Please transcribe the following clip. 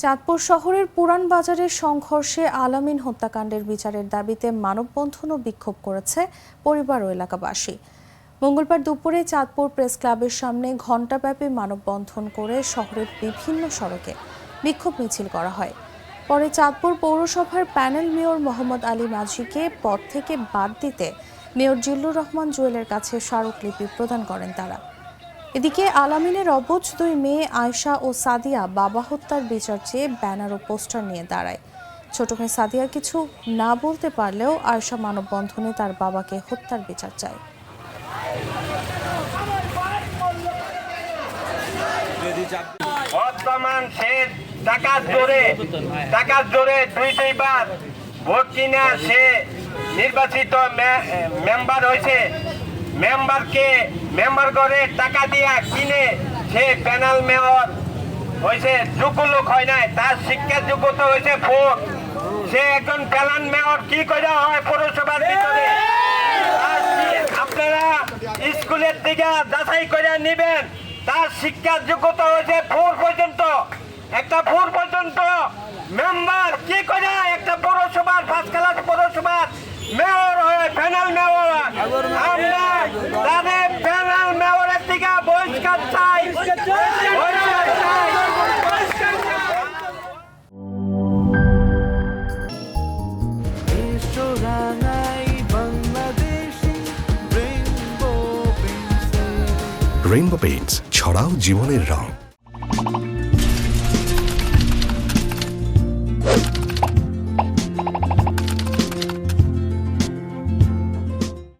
চাঁদপুর শহরের পুরান বাজারের সংঘর্ষে আলামিন হত্যাকাণ্ডের বিচারের দাবিতে মানববন্ধন ও বিক্ষোভ করেছে পরিবার ও এলাকাবাসী। মঙ্গলবার দুপুরে চাঁদপুর প্রেস ক্লাবের সামনে ঘণ্টাব্যাপী মানববন্ধন করে শহরের বিভিন্ন সড়কে বিক্ষোভ মিছিল করা হয়। পরে চাঁদপুর পৌরসভার প্যানেল মেয়র মোহাম্মদ আলী মাঝিকে পদ থেকে বাদ দিতে মেয়র জিল্লুর রহমান জুয়েলের কাছে স্মারকলিপি প্রদান করেন তারা। এদিকে আলামিনের অবুজ দুই মেয়ে আয়শা ও সাদিয়া বাবা হত্যার বিচার চেয়ে ব্যানার ও পোস্টার নিয়ে দাঁড়ায়। ছোট মেয়ে সাদিয়া কিছু না বলতে পারলেও আয়শা মানববন্ধনে তার বাবাকে হত্যার বিচার চায়। নির্বাচিত মেম্বার হয়েছে। মেম্বারকে মেম্বার করে টাকা দিয়া কিনে সে প্যানেল মেয়র হয়েছে যোগ্য লোক হয় নাই, তার শিক্ষার যোগ্যতা হয়েছে ভোট সে একজন প্যানেল মেয়র, কি করে হয় পৌরসভার ভিতরে আপনারা স্কুলের দিকে যাচাই করে নিবেন, তার শিক্ষার যোগ্যতা হয়েছে ফোর পর্যন্ত একটা ফোর পর্যন্ত মেম্বার কি করে একটা পৌরসভার ফার্স্ট ক্লাস পৌরসভার মেয়র হয়ে প্যানেল মেয়র। আমরা তাদের রেইনবো রেইনবো পেইন্টস ছড়াও জীবনের রং।